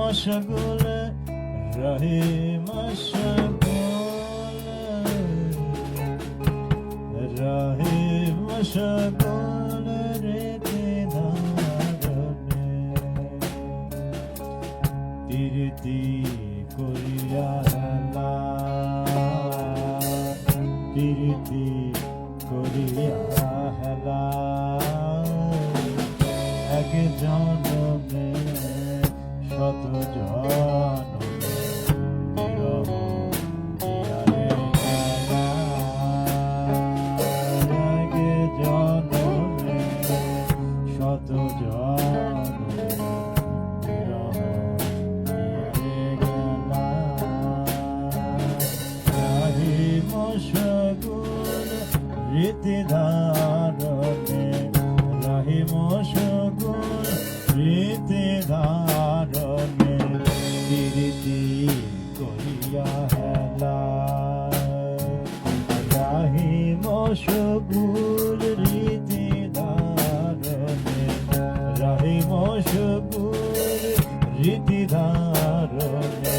مشغول راهی مشغول راهی مشغول প্রীতিধারণে নাহি মশগুল প্রীতিধারণে প্রীতি করিয়া হেলা। নাহি মশগুল রীতিধারণে নাহি মশগুল রীতিধারণে